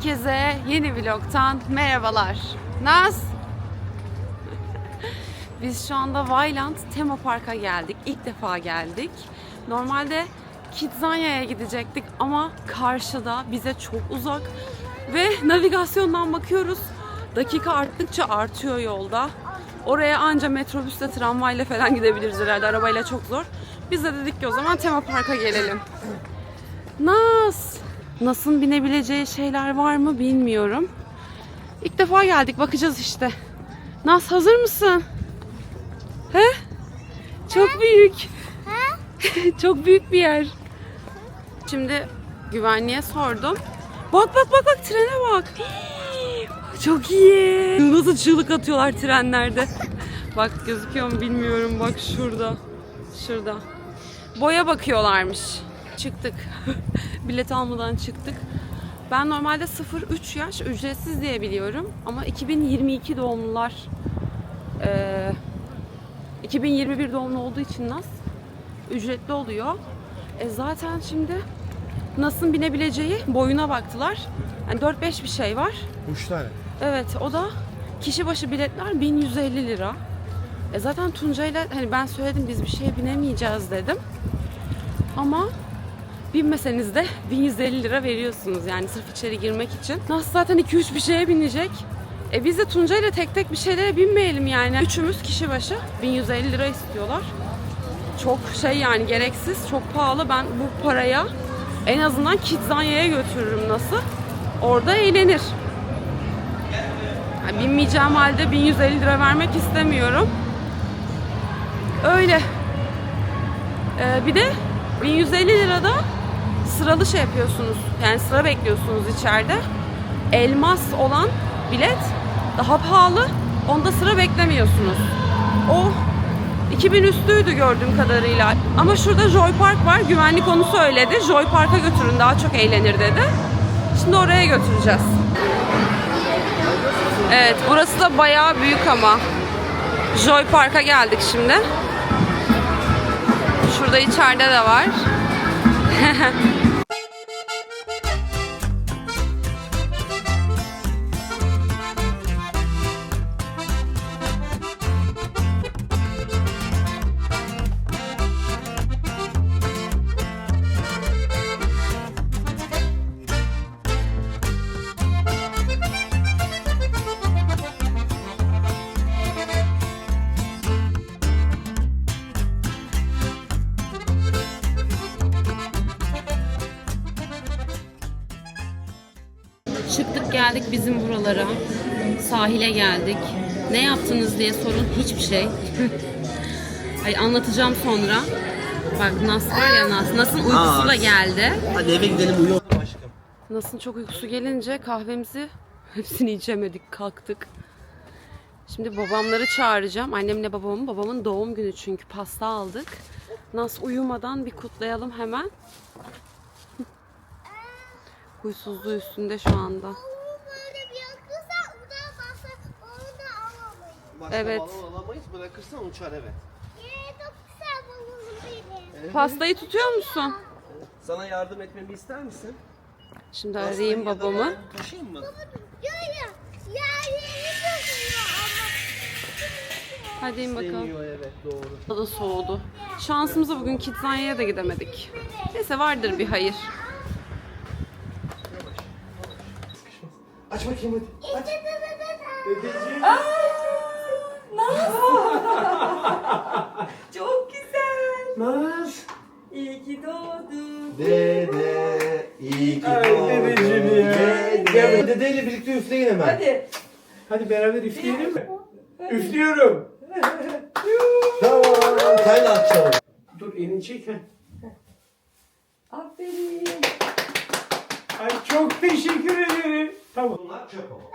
Herkese yeni vlogtan merhabalar. Naz? Biz şu anda Vailand Tema Park'a geldik. İlk defa geldik. Normalde Kidzanya'ya gidecektik ama karşıda bize çok uzak ve navigasyondan bakıyoruz. Dakika arttıkça artıyor yolda. Oraya anca metrobüsle, tramvayla falan gidebiliriz herhalde. Arabayla çok zor. Biz de dedik ki o zaman Tema Park'a gelelim. Nas. Nas'ın binebileceği şeyler var mı bilmiyorum. İlk defa geldik bakacağız işte. Nas hazır mısın? He? Çok büyük. Çok büyük bir yer. Şimdi güvenliğe sordum. Bak bak bak bak trene bak. Çok iyi. Nasıl çığlık atıyorlar trenlerde. Bak gözüküyor mu bilmiyorum. Bak şurada. Şurada. Boya bakıyorlarmış. Çıktık. Bilet almadan çıktık. Ben normalde 0-3 yaş ücretsiz diye biliyorum. Ama 2022 doğumlular eee 2021 doğumlu olduğu için NAS ücretli oluyor. E zaten şimdi NAS'ın binebileceği boyuna baktılar. Yani 4-5 bir şey var. Üç tane. Evet o da kişi başı biletler 1150 lira. E zaten Tuncay'la hani ben söyledim biz bir şeye binemeyeceğiz dedim. Ama binmeseniz de 1150 lira veriyorsunuz yani sırf içeri girmek için. Nasıl zaten 2-3 bir şeye binecek. E biz de Tuncay'la tek tek bir şeylere binmeyelim yani. Üçümüz kişi başı 1150 lira istiyorlar. Çok şey yani gereksiz, çok pahalı. Ben bu paraya en azından Kidzanya'ya götürürüm nasıl. Orada eğlenir. Yani binmeyeceğim halde 1150 lira vermek istemiyorum. Öyle. Ee, bir de 1150 lirada sıralı şey yapıyorsunuz. Yani sıra bekliyorsunuz içeride. Elmas olan bilet daha pahalı. Onda sıra beklemiyorsunuz. O 2000 üstüydü gördüğüm kadarıyla. Ama şurada Joy Park var. Güvenlik onu söyledi. Joy Park'a götürün daha çok eğlenir dedi. Şimdi oraya götüreceğiz. Evet, burası da bayağı büyük ama. Joy Park'a geldik şimdi. Şurada içeride de var. Çıktık geldik bizim buralara. Sahile geldik. Ne yaptınız diye sorun hiçbir şey. Ay anlatacağım sonra. Bak Nas var ya Nas. Nas'ın uykusu da geldi. Hadi eve gidelim uyuyalım aşkım. Nas'ın çok uykusu gelince kahvemizi hepsini içemedik kalktık. Şimdi babamları çağıracağım. Annemle babamın. Babamın doğum günü çünkü pasta aldık. Nas uyumadan bir kutlayalım hemen. Huysuzluğu üstünde şu anda. Başka Evet. balon alamayız bırakırsan uçar evet. Pastayı tutuyor musun? Sana yardım etmemi ister misin? Şimdi Pastayı arayayım babamı. Taşıyayım mı? Hadi in bakalım. Deniyor evet doğru. Da soğudu. Şansımıza bugün Kidzanya'ya da gidemedik. Neyse vardır bir hayır. Aç bakayım hadi. Aç. Dedeciğim. Çok güzel. Naz. İyi ki doğdun. Dede. iyi ki Ay, dedeciğim ya. Dede. Dedeyle birlikte üfleyin hemen. Hadi. Hadi beraber üfleyelim mi? Üflüyorum. Tamam. Sen de açalım. Dur elini çek. Aferin. Ay çok teşekkür ederim. Tamam. Bunlar çöp ama.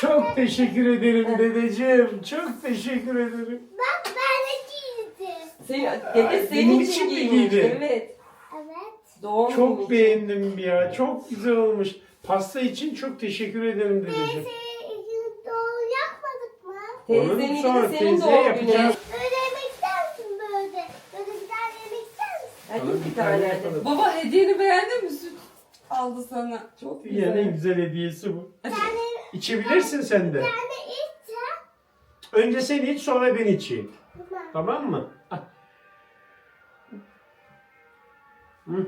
Çok teşekkür ederim dedeciğim. Çok teşekkür ederim. Bak ben de giydim. Senin, dede Benim senin için için mi giymiş. giydin? Evet. Evet. Doğum günü Çok için. beğendim ya. Çok güzel olmuş. Pasta için çok teşekkür ederim dedeciğim. Teyze doğru yapmadık mı? Teyzenin Sonra de senin teyzeye doğum günü. yapacağız. Böyle yemek ister misin böyle? Böyle bir tane yemek ister misin? Hadi Tamam, bir bir tane tane yapalım. Baba hediyeni beğendin mi? Aldı sana. Çok Dünyanın en güzel. güzel hediyesi bu. İçebilirsin sen de. Yani içeceğim. Önce sen iç sonra ben içeyim. Tamam. Tamam mı? Ah. Hı.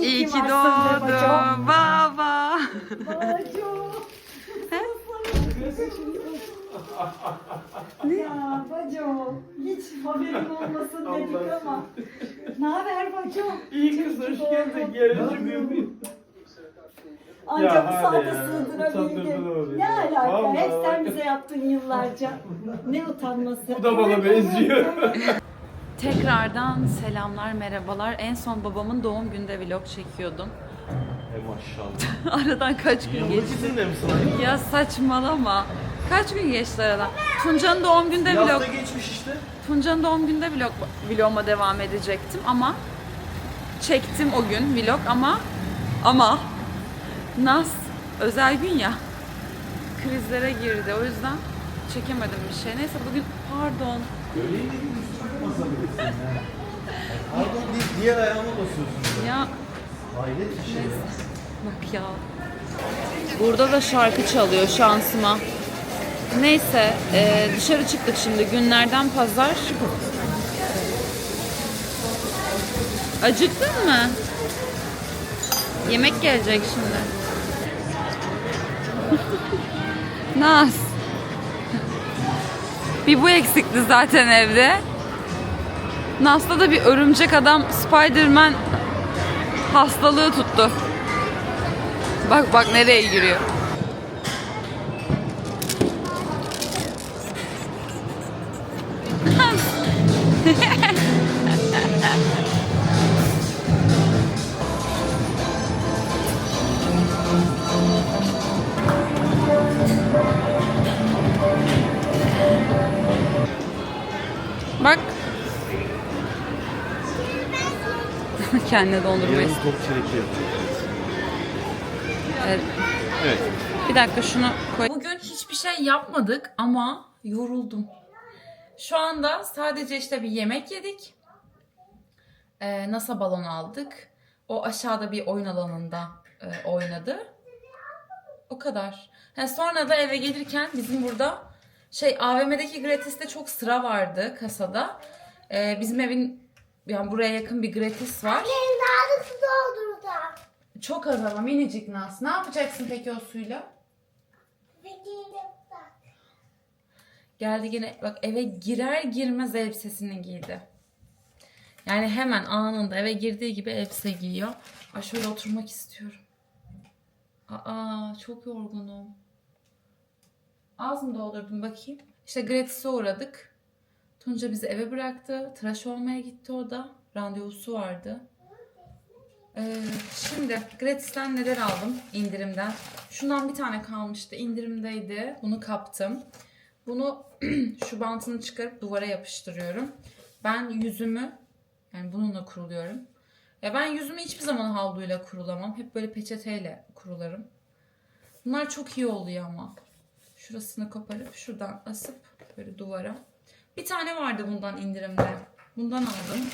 İyi ki doğdun bacım. baba. Ya bacım hiç haberin olmasın dedik ama. Ne haber bacım? İyi kız hoş geldin. Yarıcı büyük. Ancak bu saate sığdırabildin. Ne alaka? Vallahi Hep sen bize yaptın yıllarca. Ne utanması. Bu da bana benziyor. Tekrardan selamlar, merhabalar. En son babamın doğum günde vlog çekiyordum. E maşallah. Aradan kaç gün Yıllık geçti? izinle mi sana? Ya saçmalama. Kaç gün geçti aradan? Tunca'nın doğum günde Bir vlog... hafta geçmiş işte. Tunca'nın doğum günde vlog, vloguma devam edecektim ama çektim o gün vlog ama ama Nas özel gün ya krizlere girdi o yüzden çekemedim bir şey. Neyse bugün pardon. Öyleydi ya. Pardon deyip diğer ayağıma basıyorsun. Ya Hayret bir şey. ya. bak ya. Burada da şarkı çalıyor şansıma. Neyse e, dışarı çıktık şimdi günlerden pazar. Acıktın mı? Yemek gelecek şimdi. Naz. Bir bu eksikti zaten evde. Nas'ta da bir örümcek adam Spider-Man hastalığı tuttu. Bak bak nereye giriyor. Kendine dondurmayı. top çilekli yapacağız. Evet. Evet. Bir dakika şunu koy. Bugün hiçbir şey yapmadık ama yoruldum. Şu anda sadece işte bir yemek yedik. Ee, NASA balon aldık. O aşağıda bir oyun alanında e, oynadı. O kadar. Ha, sonra da eve gelirken bizim burada şey AVM'deki gratis'te çok sıra vardı kasada. Ee, bizim evin yani buraya yakın bir gratis var. Benim daha da su doldurdu. Çok az ama minicik Nas. Ne yapacaksın peki o suyla? Bak. Geldi yine bak eve girer girmez elbisesini giydi. Yani hemen anında eve girdiği gibi elbise giyiyor. Ay şöyle oturmak istiyorum. Aa çok yorgunum. Az mı doldurdum bakayım. İşte gratis'e uğradık. Tunca bizi eve bıraktı. Tıraş olmaya gitti o da. Randevusu vardı. Ee, şimdi gratis'ten neler aldım indirimden. Şundan bir tane kalmıştı. indirimdeydi. Bunu kaptım. Bunu şu bantını çıkarıp duvara yapıştırıyorum. Ben yüzümü yani bununla kuruluyorum. Ya ben yüzümü hiçbir zaman havluyla kurulamam. Hep böyle peçeteyle kurularım. Bunlar çok iyi oluyor ama. Şurasını koparıp şuradan asıp böyle duvara. Bir tane vardı bundan indirimde. Bundan aldım.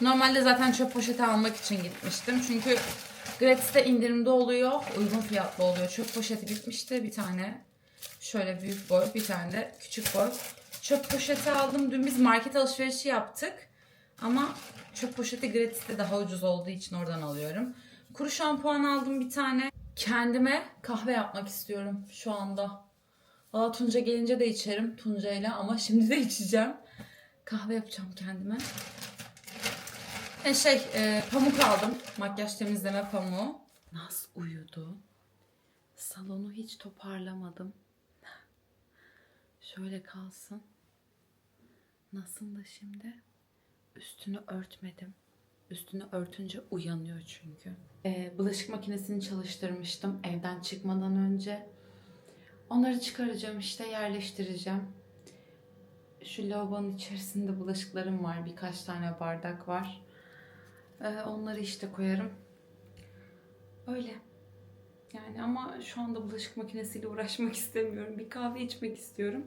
Normalde zaten çöp poşeti almak için gitmiştim. Çünkü gratis'te indirimde oluyor. Uygun fiyatlı oluyor. Çöp poşeti bitmişti. Bir tane şöyle büyük boy, bir tane de küçük boy. Çöp poşeti aldım. Dün biz market alışverişi yaptık. Ama çöp poşeti gratis'te daha ucuz olduğu için oradan alıyorum. Kuru şampuan aldım bir tane. Kendime kahve yapmak istiyorum şu anda. Valla Tunca gelince de içerim Tunca'yla ama şimdi de içeceğim. Kahve yapacağım kendime. E şey, e, pamuk aldım. Makyaj temizleme pamuğu. Naz uyudu. Salonu hiç toparlamadım. Şöyle kalsın. Nasıl da şimdi? Üstünü örtmedim. Üstünü örtünce uyanıyor çünkü. Ee, bulaşık makinesini çalıştırmıştım evden çıkmadan önce. Onları çıkaracağım işte yerleştireceğim. Şu lavabonun içerisinde bulaşıklarım var. Birkaç tane bardak var. Ee, onları işte koyarım. Öyle. Yani ama şu anda bulaşık makinesiyle uğraşmak istemiyorum. Bir kahve içmek istiyorum.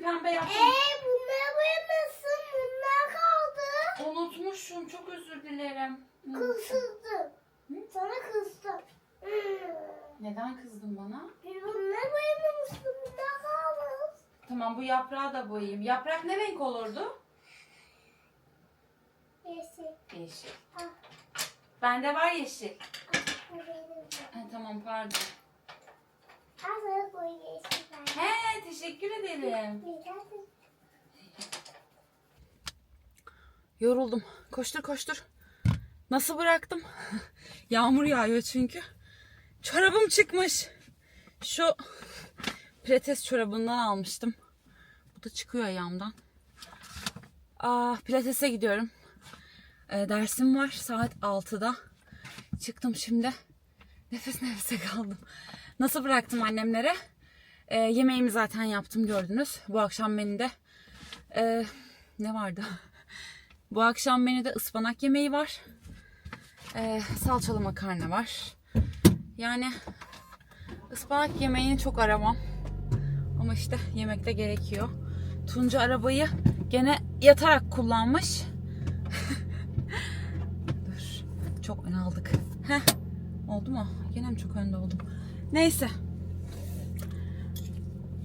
Elbisesini pembe yaptım. Ee, bunları boyamasın. Bunlar kaldı. Unutmuşum. Çok özür dilerim. Kızdım. Sana kızdım. Neden kızdın bana? Bunları boyamamışsın. Bunlar kalmış. Tamam bu yaprağı da boyayayım. Yaprak ne renk olurdu? Yeşil. Yeşil. Ah, Bende var yeşil. ah, bu benim. Ha, tamam pardon. Ah, koy yeşil. He teşekkür ederim. Yoruldum. Koştur koştur. Nasıl bıraktım? Yağmur yağıyor çünkü. Çorabım çıkmış. Şu pilates çorabından almıştım. Bu da çıkıyor ayağımdan. Aa, pilatese gidiyorum. Ee, dersim var saat 6'da. Çıktım şimdi. Nefes nefese kaldım. Nasıl bıraktım annemlere? Ee, yemeğimi zaten yaptım gördünüz. Bu akşam menüde ee, ne vardı? Bu akşam menüde ıspanak yemeği var. Ee, salçalı makarna var. Yani ıspanak yemeğini çok aramam. Ama işte yemekte gerekiyor. Tunca arabayı gene yatarak kullanmış. Dur. Çok ön aldık. Heh. Oldu mu? Gene mi çok önde oldum? Neyse.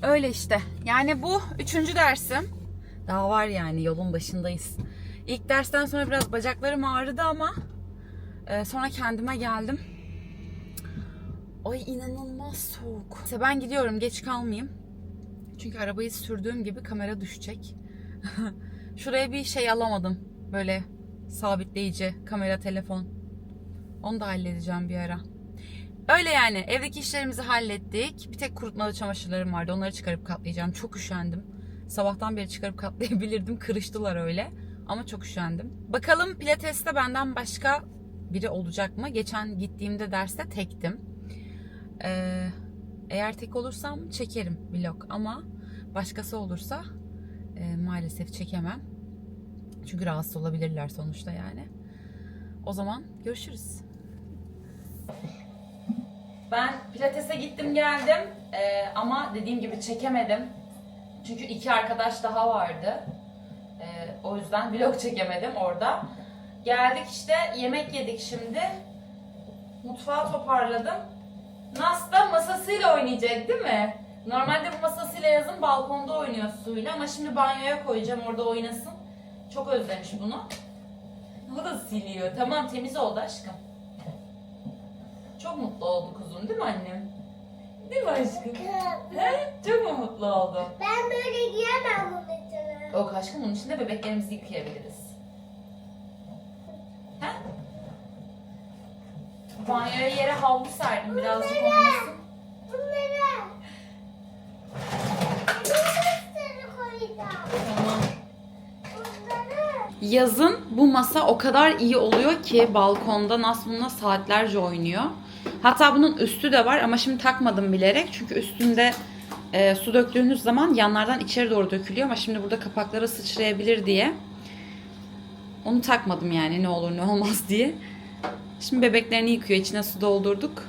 Öyle işte. Yani bu üçüncü dersim. Daha var yani yolun başındayız. İlk dersten sonra biraz bacaklarım ağrıdı ama e, sonra kendime geldim. Ay inanılmaz soğuk. İşte ben gidiyorum geç kalmayayım. Çünkü arabayı sürdüğüm gibi kamera düşecek. Şuraya bir şey alamadım. Böyle sabitleyici kamera telefon. Onu da halledeceğim bir ara. Öyle yani evdeki işlerimizi hallettik. Bir tek kurutmalı çamaşırlarım vardı. Onları çıkarıp katlayacağım. Çok üşendim. Sabahtan beri çıkarıp katlayabilirdim. Kırıştılar öyle. Ama çok üşendim. Bakalım pilateste benden başka biri olacak mı? Geçen gittiğimde derste tektim. Ee, eğer tek olursam çekerim vlog ama başkası olursa e, maalesef çekemem. Çünkü rahatsız olabilirler sonuçta yani. O zaman görüşürüz. Ben pilatese gittim geldim Ee, ama dediğim gibi çekemedim. Çünkü iki arkadaş daha vardı. Ee, o yüzden vlog çekemedim orada. Geldik işte yemek yedik şimdi. Mutfağı toparladım. Nas da masasıyla oynayacak değil mi? Normalde bu masasıyla yazın balkonda oynuyor suyla ama şimdi banyoya koyacağım orada oynasın. Çok özlemiş bunu. O da siliyor. Tamam temiz oldu aşkım. Çok mutlu oldu kuzum değil mi annem? Değil mi aşkım? He? Çok mu mutlu oldu? Ben böyle giyemem bunun içine. Yok aşkım bunun içinde bebeklerimizi yıkayabiliriz. He? Banyoya yere havlu serdim birazcık olmasın. Bunları. Bunları koyacağım. Tamam. Yazın bu masa o kadar iyi oluyor ki balkonda Nas bununla saatlerce oynuyor. Hatta bunun üstü de var ama şimdi takmadım bilerek. Çünkü üstünde e, su döktüğünüz zaman yanlardan içeri doğru dökülüyor ama şimdi burada kapakları sıçrayabilir diye. Onu takmadım yani ne olur ne olmaz diye. Şimdi bebeklerini yıkıyor. içine su doldurduk.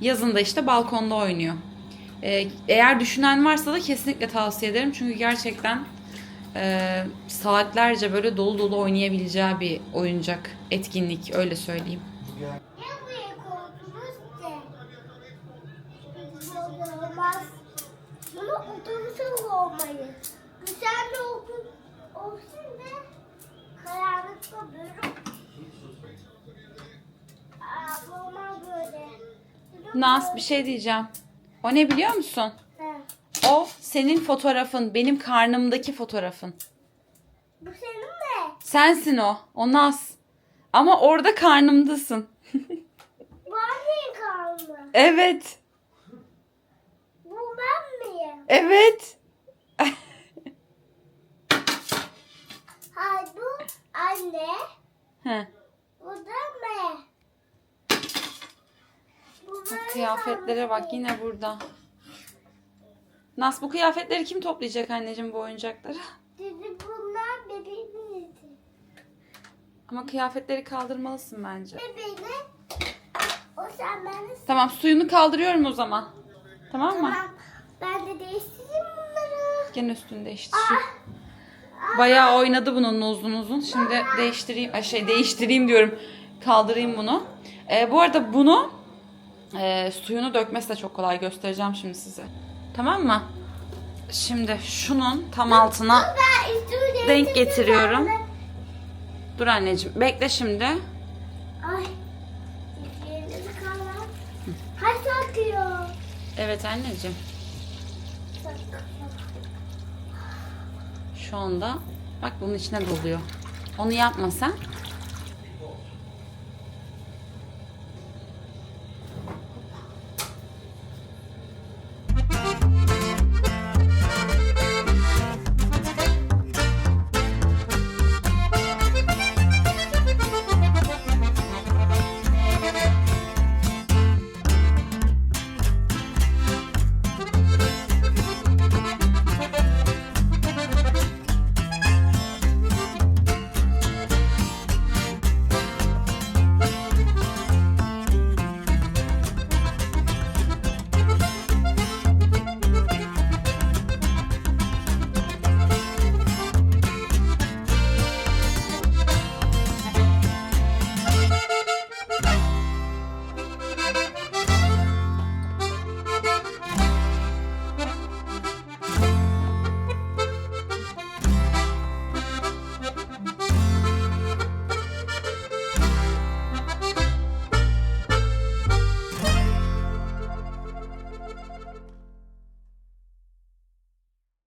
Yazın da işte balkonda oynuyor. Ee, eğer düşünen varsa da kesinlikle tavsiye ederim. Çünkü gerçekten e, saatlerce böyle dolu dolu oynayabileceği bir oyuncak, etkinlik öyle söyleyeyim. Naz bir şey diyeceğim. O ne biliyor musun? He. O senin fotoğrafın, benim karnımdaki fotoğrafın. Bu senin mi? Sensin o. O Naz. Ama orada karnımdasın. Bu annenin karnı. Evet. Bu ben miyim? Evet. Hayır bu anne. Heh. Bu da ne? Bu Kıyafetlere bak yine burada. Nas bu kıyafetleri kim toplayacak anneciğim bu oyuncakları? Dedi bunlar bebeğin idi. Ama kıyafetleri kaldırmalısın bence. Bebeğine o sen beni Tamam suyunu kaldırıyorum o zaman. Tamam mı? Tamam. Ben de değiştireyim bunları. Gene üstünü değiştir. Bayağı oynadı bununla uzun uzun. Şimdi değiştireyim. ay Şey değiştireyim diyorum. Kaldırayım bunu. Ee, bu arada bunu e, suyunu dökmesi de çok kolay. Göstereceğim şimdi size. Tamam mı? Şimdi şunun tam altına denk getiriyorum. Dur anneciğim. Bekle şimdi. Ay. Hay takıyor. Evet anneciğim. Şu anda bak bunun içine doluyor. Onu yapma sen.